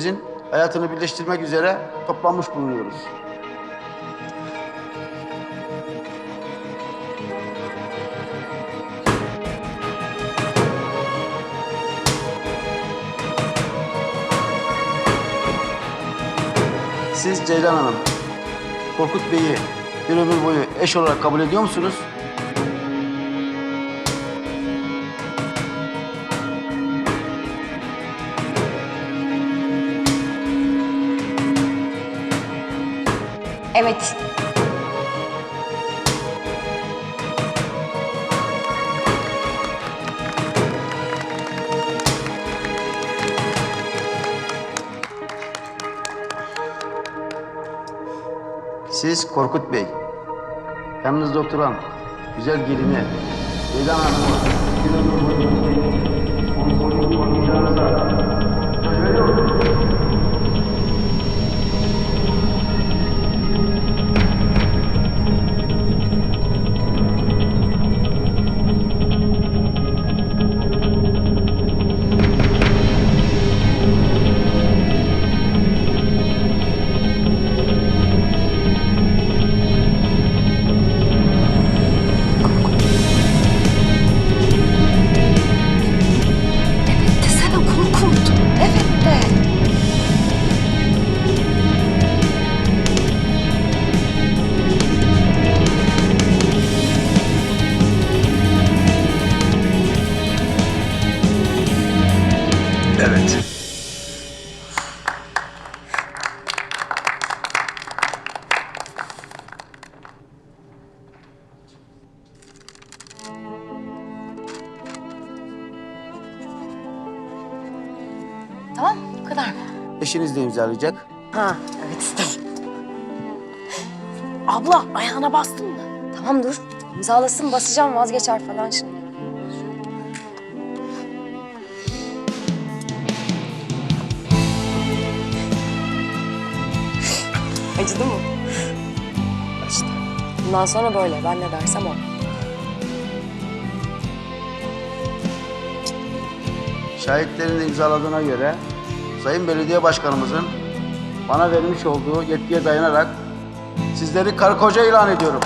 Sizin hayatını birleştirmek üzere toplanmış bulunuyoruz. Siz Ceylan Hanım, Korkut Bey'i bir ömür boyu eş olarak kabul ediyor musunuz? Evet. Siz Korkut Bey, yanınızda oturan güzel gelini Ceylan Hanım'ı Tamam bu kadar mı? Eşiniz de imzalayacak. Ha evet işte. Abla ayağına bastın mı? Tamam dur. İmzalasın basacağım vazgeçer falan şimdi. Acıdı mı? İşte. Bundan sonra böyle. Ben ne dersem o. Şahitlerin imzaladığına göre Sayın Belediye Başkanımızın bana vermiş olduğu yetkiye dayanarak sizleri karı koca ilan ediyorum.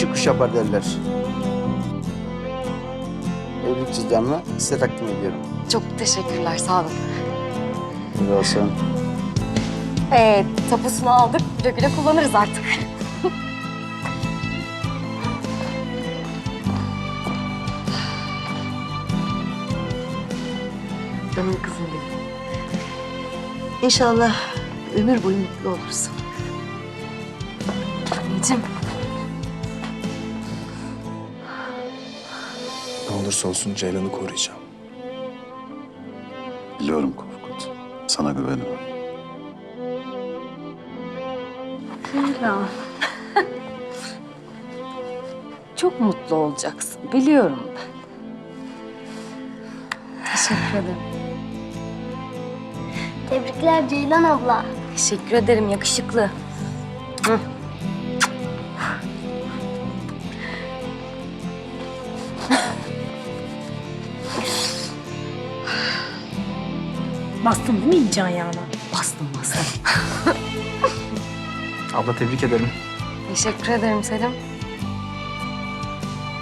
Dişi kuş yapar derler. Evlilik cüzdanımı size takdim ediyorum. Çok teşekkürler. Sağ olun. Güzel olsun. Evet, tapusunu aldık. Güle güle kullanırız artık. Canım kızım benim. İnşallah ömür boyu mutlu olursun. Anneciğim, olursa olsun Ceylan'ı koruyacağım. Biliyorum Korkut. Sana güveniyorum. Ceylan. Çok mutlu olacaksın. Biliyorum ben. teşekkür ederim. Tebrikler Ceylan abla. Teşekkür ederim, yakışıklı. Bastın değil mi iyice ayağına? Bastım bastım. Abla tebrik ederim. Teşekkür ederim Selim.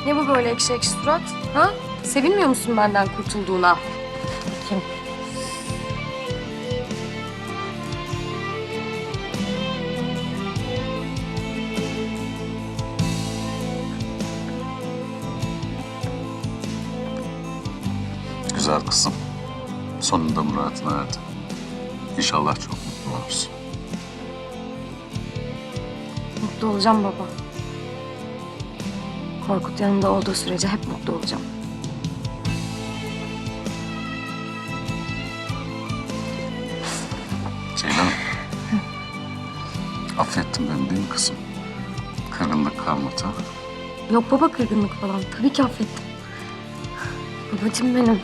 Ne bu böyle ekşi ekşi surat? Ha? Sevinmiyor musun benden kurtulduğuna? Kim? Güzel kızım. Sonunda muratına erdi. İnşallah çok mutlu olursun. Mutlu olacağım baba. Korkut yanımda olduğu sürece hep mutlu olacağım. Ceylan. Affettin beni değil mi kızım? Kırgınlık kalmadı. Yok baba kırgınlık falan. Tabii ki affettim. Babacığım benim.